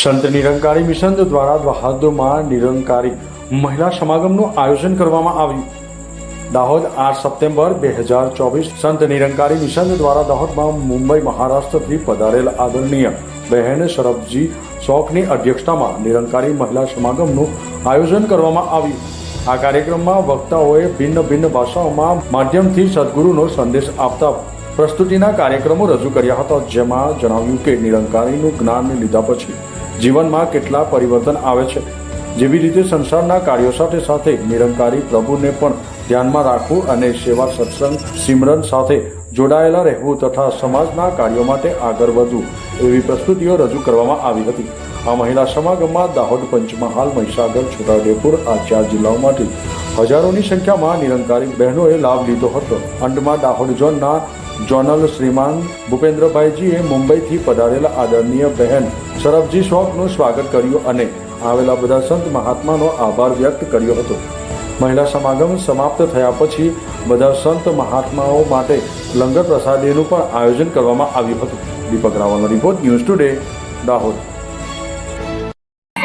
સંત નિરંકારી મિશન દ્વારા દ્વાહાદોમાં નિરંકારી મહિલા સમાગમનું આયોજન કરવામાં આવ્યું દાહોદ આઠ સપ્ટેમ્બર બે હજાર ચોવીસ સંત નિરંકારી મિશન દ્વારા દાહોદમાં મુંબઈ મહારાષ્ટ્રથી પધારેલ આદરણીય બહેન શરભજી શોખની અધ્યક્ષતામાં નિરંકારી મહિલા સમાગમનું આયોજન કરવામાં આવ્યું આ કાર્યક્રમમાં વક્તાઓએ ભિન્ન ભિન્ન ભાષાઓમાં માધ્યમથી સદગુરુનો સંદેશ આપતા પ્રસ્તુતિના કાર્યક્રમો રજૂ કર્યા હતા જેમાં જણાવ્યું કે નિરંકારીનું જ્ઞાન લીધા પછી જીવનમાં કેટલા પરિવર્તન આવે છે જેવી રીતે સંસારના કાર્યો સાથે સાથે નિરંકારી પ્રભુને પણ ધ્યાનમાં રાખવું અને સેવા સત્સંગ સિમરન સાથે જોડાયેલા રહેવું તથા સમાજના કાર્યો માટે આગળ વધવું એવી પ્રસ્તુતિઓ રજૂ કરવામાં આવી હતી આ મહિલા સમાગમમાં દાહોદ પંચમહાલ મહીસાગર છોટાઉદેપુર આ ચાર જિલ્લાઓમાંથી હજારોની સંખ્યામાં નિરંકારી બહેનોએ લાભ લીધો હતો અંડમાં દાહોદ ઝોનના जर्नलिस्ट श्रीमान भूपेंद्रभाई जी ए मुंबई થી પધારેલા આદરણીય બહેન શરફજી શોપનું સ્વાગત કર્યું અને આ આવેલા બધા સંત મહાત્માનો આભાર વ્યક્ત કર્યો હતો મહિલા સમાગમ સમાપ્ત થયા પછી બધા સંત મહાત્માઓ માટે લંગર પ્રસાદીનું પણ આયોજન કરવામાં આવ્યું હતું દીપક રાવનો રિપોર્ટ న్యూસ ટુડે દાહોદ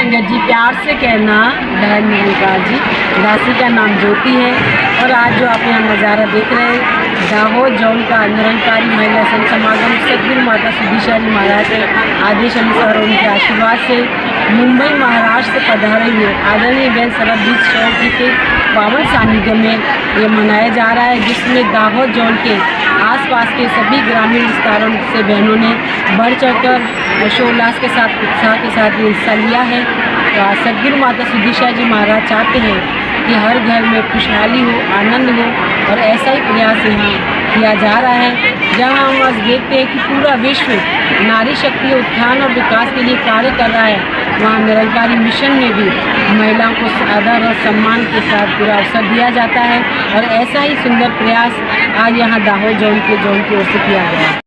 સંગાજી प्यार से कहना बहन नीलका जी નાસીકા નામ જોતી હે ઓર આજ જો આપ યહ મજારા દેખ રહે હે दाहोद जौन का निरंकारी महिला संघ समागम सदगुरु माता सुधीशाली महाराज के आदेश अनुसार उनके आशीर्वाद से मुंबई महाराष्ट्र पधारे हुए आदरणीय बहन सरब बीच जी के पावन सानिध्य में ये मनाया जा रहा है जिसमें दाहोद जौन के आसपास के सभी ग्रामीण विस्तारों से बहनों ने बढ़ चढ़कर हर्षोल्लास के साथ उत्साह के साथ हिस्सा लिया है तो सदगुरु माता सुधीशा जी महाराज चाहते हैं कि हर घर में खुशहाली हो आनंद हो और ऐसा ही प्रयास यहाँ किया जा रहा है जहाँ हम आज देखते हैं कि पूरा विश्व नारी शक्ति उत्थान और विकास के लिए कार्य कर रहा है वहाँ निरंकारी मिशन में भी महिलाओं को आदर और सम्मान के साथ पूरा अवसर दिया जाता है और ऐसा ही सुंदर प्रयास आज यहाँ दाहोल जोन के जोन की ओर से किया गया